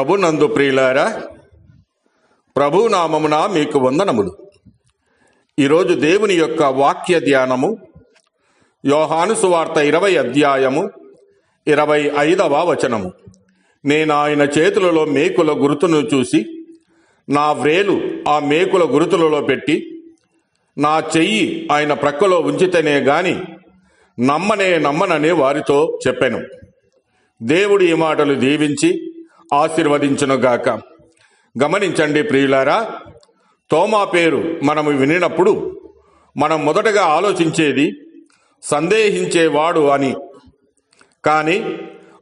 ప్రభు నందు ప్రియులారా ప్రభు నామమున మీకు వందనములు. ఈరోజు దేవుని యొక్క వాక్య ధ్యానము యోహాను సువార్త ఇరవై అధ్యాయము ఇరవై ఐదవ వచనము. నేను ఆయన చేతులలో మేకుల గుర్తును చూసి నా వ్రేలు ఆ మేకుల గురుతులలో పెట్టి నా చెయ్యి ఆయన ప్రక్కలో ఉంచితేనే గాని నమ్మనే నమ్మనని వారితో చెప్పాను. దేవుడు ఈ మాటలు దీవించి ఆశీర్వదించునుగాక. గమనించండి ప్రియులారా తోమా పేరు మనము వినినప్పుడు మనం మొదటగా ఆలోచించేది సందేహించేవాడు అని. కానీ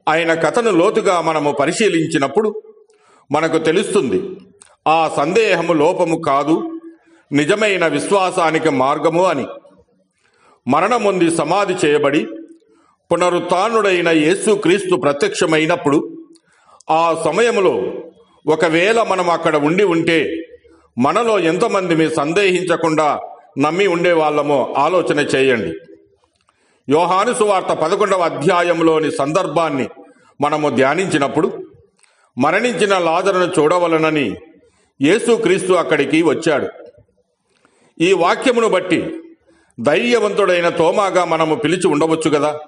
ఆయన కథను లోతుగా మనము పరిశీలించినప్పుడు మనకు తెలుస్తుంది ఆ సందేహము లోపము కాదు నిజమైన విశ్వాసానికి మార్గము అని. మరణముంది సమాధి చేయబడి పునరుత్డైన యేసుక్రీస్తు ప్రత్యక్షమైనప్పుడు ఆ సమయంలో ఒకవేళ మనం అక్కడ ఉండి ఉంటే మనలో ఎంతమంది మీ సందేహించకుండా నమ్మి ఉండేవాళ్ళమో ఆలోచన చేయండి. యోహాను సువార్త పదకొండవ అధ్యాయంలోని సందర్భాన్ని మనము ధ్యానించినప్పుడు మరణించిన లాజరును చూడవలనని యేసుక్రీస్తు అక్కడికి వచ్చాడు. ఈ వాక్యమును బట్టి ధైర్యవంతుడైన తోమాగా మనము పిలిచి ఉండవచ్చు కదా?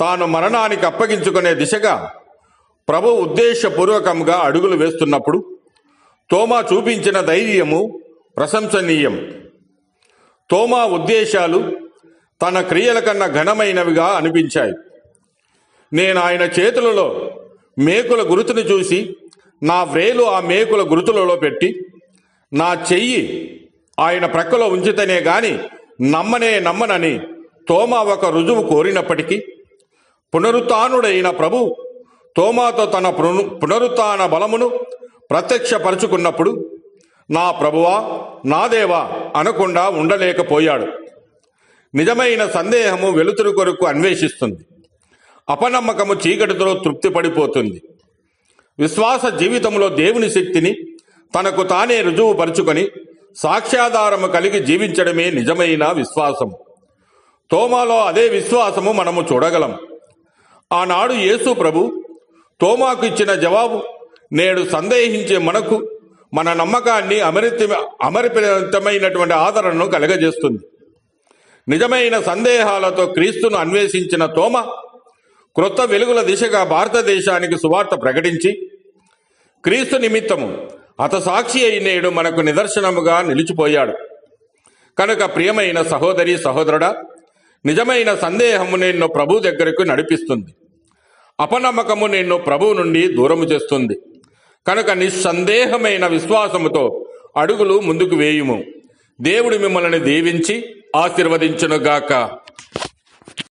తాను మరణానికి అప్పగించుకునే దిశగా ప్రభు ఉద్దేశపూర్వకంగా అడుగులు వేస్తున్నప్పుడు తోమా చూపించిన ధైర్యము ప్రశంసనీయం. తోమా ఉద్దేశాలు తన క్రియల కన్నా ఘనమైనవిగా అనిపించాయి. నేను ఆయన చేతులలో మేకుల గురుతును చూసి నా వ్రేలు ఆ మేకుల గురుతులలో పెట్టి నా చెయ్యి ఆయన ప్రక్కలో ఉంచితేనే గాని నమ్మనే నమ్మనని తోమా ఒక రుజువు కోరినప్పటికీ పునరుత్డైన ప్రభు తోమాతో తన పును పునరుత్న బలమును ప్రత్యక్షపరుచుకున్నప్పుడు నా ప్రభువా నా దేవా అనకుండా ఉండలేకపోయాడు. నిజమైన సందేహము వెలుతురు కొరకు అన్వేషిస్తుంది. అపనమ్మకము చీకటితో తృప్తి పడిపోతుంది విశ్వాస జీవితంలో దేవుని శక్తిని తనకు తానే రుజువుపరుచుకొని సాక్ష్యాధారము కలిగి జీవించడమే నిజమైన విశ్వాసం తోమాలో అదే విశ్వాసము మనము చూడగలం. ఆనాడు యేసు ప్రభు తోమాకు ఇచ్చిన జవాబు నేడు సందేహించే మనకు మన నమ్మకాన్ని అమరిత అమరితమైనటువంటి ఆదరణను కలగజేస్తుంది. నిజమైన సందేహాలతో క్రీస్తును అన్వేషించిన తోమ క్రొత్త వెలుగుల దిశగా భారతదేశానికి సువార్త ప్రకటించి క్రీస్తు నిమిత్తము అత సాక్షి అయి నేడు మనకు నిదర్శనముగా నిలిచిపోయాడు. కనుక ప్రియమైన సహోదరి సహోదరుడా నిజమైన సందేహము నిన్ను ప్రభు దగ్గరకు నడిపిస్తుంది. అపనమ్మకము నిన్ను ప్రభువు నుండి దూరము చేస్తుంది. కనుక నిస్సందేహమైన విశ్వాసముతో అడుగులు ముందుకు వేయుము. దేవుడు మిమ్మల్ని దీవించి ఆశీర్వదించునుగాక.